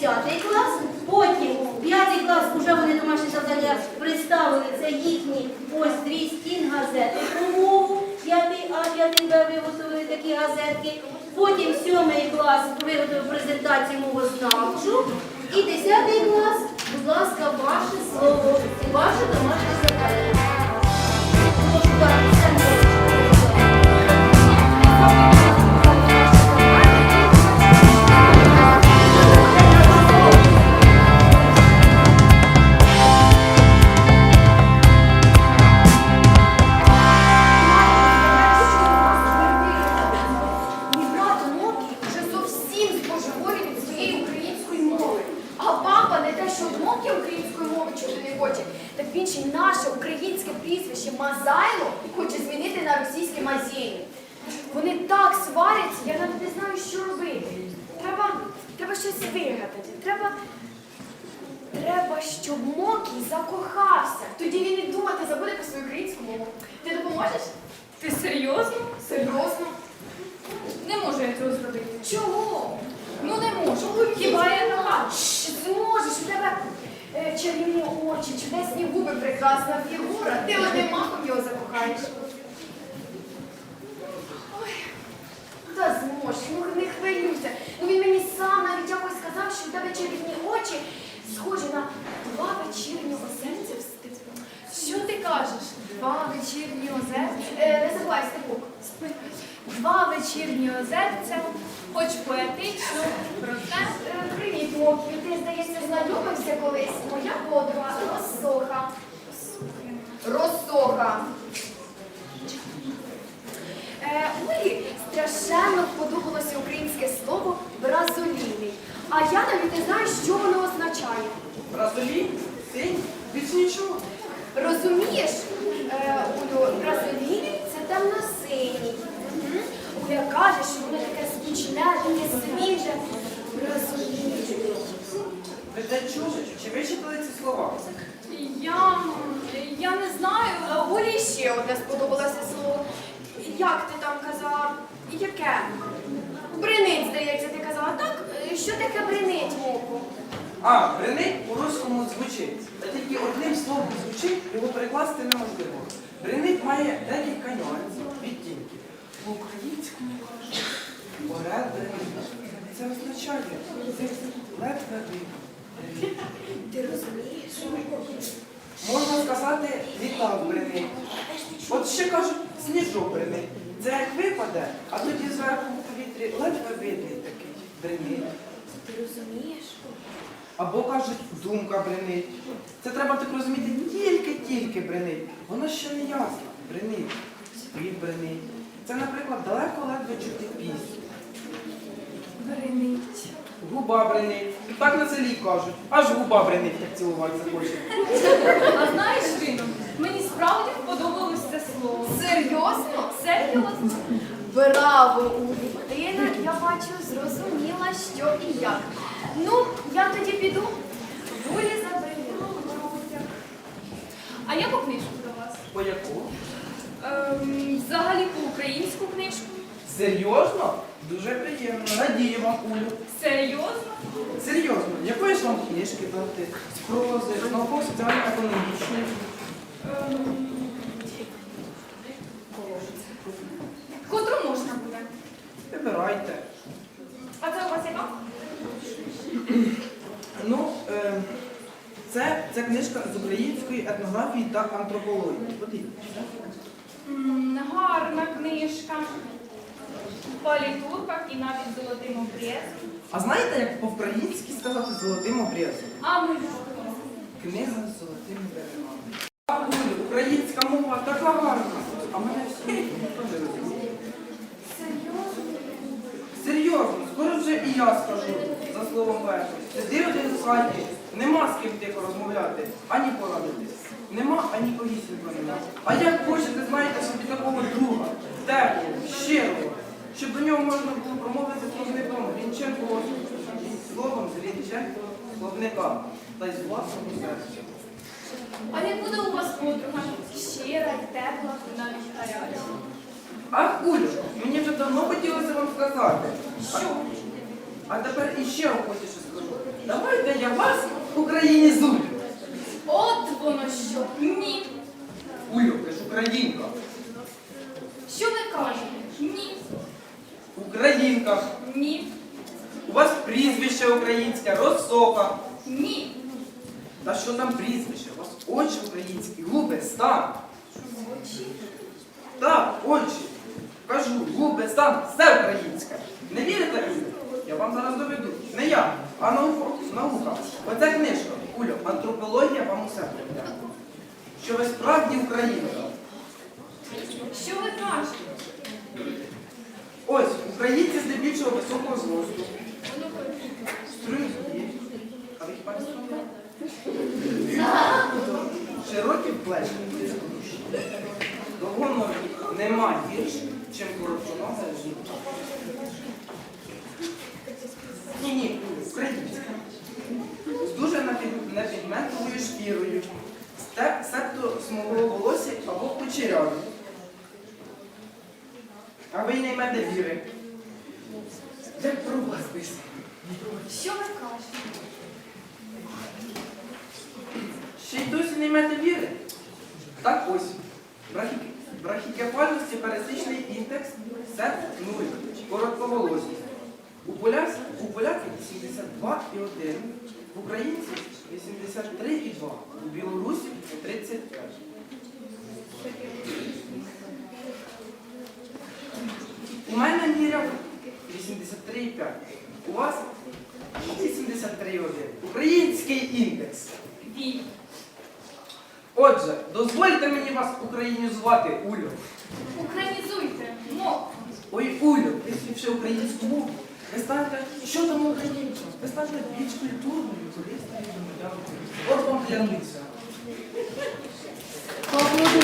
10 клас, потім в 5 клас вже вони домашні завдання представили, це їхні ось дві стін газети про мову, 5 А, 5 Б виготовили такі газетки. Потім 7 клас виготовив презентацію мовознавчу. І 10 клас, будь ласка, ваше слово, ваше домашнє завдання. Української мови чути не хоче, так він ще наше українське прізвище Мазайло хоче змінити на російське Мазєєв. Вони так сваряться, я навіть не знаю, що робити. Треба, треба щось вигадати. Треба, треба, щоб Мокій закохався. Тоді він і думати забуде про свою українську мову. Ти допоможеш? Ти серйозно? Серйозно? Не можу я цього зробити. Чого? Ну не можу. Хіба я така? Зможеш, у тебе чарівні очі, чудесні губи, прекрасна фігура. Ти одним махом його закохаєш. Ой, та зможеш, ну не хвилюйся. Ну він мені сам навіть якось сказав, що у тебе чарівні очі схожі на два вечірні озерця в степу. Що ти кажеш? Два вечірні озерця? Е, не забувай степок. Два вечірні озерця, хоч поетично, проте. Е, Привіт, Мокі. Ти, здається, знайомився колись. Моя подруга Росоха. Росоха. Е, Олі страшенно подобалося українське слово бразолілий. А я навіть не знаю, що воно означає. Бразолі? Синь? Більш нічого. Розумієш, е, бразолілий це темно-синій. Уля каже, що воно таке скучне, таке свіже. Бразолілий. Ви те чули? Чи ви читали ці слова? Я, я не знаю. Олі ще одне сподобалося слово. Як ти там казала? Яке? Бринить, здається, ти казала. Так, що таке бринить, Моку? А, бренить у руському звучить. Та тільки одним словом звучить, його перекласти неможливо. Бренить має декілька нюансів, відтінків. У українському кажуть, орел бренить. Це означає ледве видно. Ти розумієш? Можна сказати, літав бренить. От ще кажуть, сніжок бренить. Це як випаде, а тоді зверху у повітрі ледве видний такий бренить. Ти розумієш? Або кажуть, думка бренить. Це треба так розуміти, тільки-тільки бренить. Воно ще не ясно. Бренить. Спів бренить. Це, наприклад, далеко ледве чути пісню. Бринить. Губа бренить. Так на селі кажуть. Аж губа бренить, як цілувати захоче. А знаєш, Рино, мені справді сподобалось це слово. Серйозно? Серйозно? Браво, Улі! Ти, я бачу, зрозуміла, що і як. Ну, я тоді піду. Волі заберу. А я по книжку до вас. По яку? Ем, взагалі по українську книжку. Серйозно? Дуже приємно. Надію вам, Улю. Серйозно? Серйозно, якої ж вам книжки дати? З прози, науково-соціально-економічної. Ем, котру можна буде? Вибирайте. А це у вас яка? Ну, е, це, це книжка з української етнографії та антропології. Подивіться. Гарна книжка. В палітурках і навіть золотим обрізом. А знаєте, як по-українськи сказати золотим обрізом? А ми Книга з золотими берегами. А, Українська мова така гарна. А мене все теж розуміє. Серйозно, скоро вже і я скажу за словом верху. Сиди один в хаті, нема з ким тихо розмовляти, ані порадитись. Нема ані повісінько нема. А як хочете, знаєте собі такого друга, теплого, щирого, щоб до нього можна було промовити словником Рінченко словом з Рінченко словника та й з власного серця. А як буде у вас подруга? Щира, тепла, навіть гаряча. Ах, Улю, мені вже давно хотілося вам сказати. Що? А тепер іще охоче щось скажу. Давайте я вас українізую. Воно що? Ні. Улю, ти ж українка. Що ви кажете? Ні. Українка. Ні. У вас прізвище українське, розсока. Ні. Та що там прізвище? У вас очі українські, губи, стан. Очі? Так, очі. Кажу, губи, стан, все українське. Не вірите? Я вам зараз доведу. Не я, а наука. наука. Оце антропологія вам усе прийде. Що ви справді українка. Що ви кажете? Ось, українці здебільшого високого зросту. Струнки. А ви хіба не? Широкі плечі. Довгоногі. Нема гірш, чим коротконога жінка. Ні, ні, українська. Дуже шкірою. Степ, септо смуглого волосся або кучеряві. А ви й не ймете віри. Як про вас писано? Що ви кажете? Ще й досі не ймете віри? Так ось. Брахі... Брахікефальності пересичний індекс сет 0. Коротковолосість. У, поляків 82,1. В українців 83,2. У білорусів 35. У мене міряв 83,5. У вас 83,1. Український індекс. Отже, дозвольте мені вас українізувати, Улю. Українізуйте. Мов. Ой, Улю, вивчивши українську мову, ви станете, що там українцям? Ви станете більш культурною, корисною громадянкою. От вам. Поаплодуємо.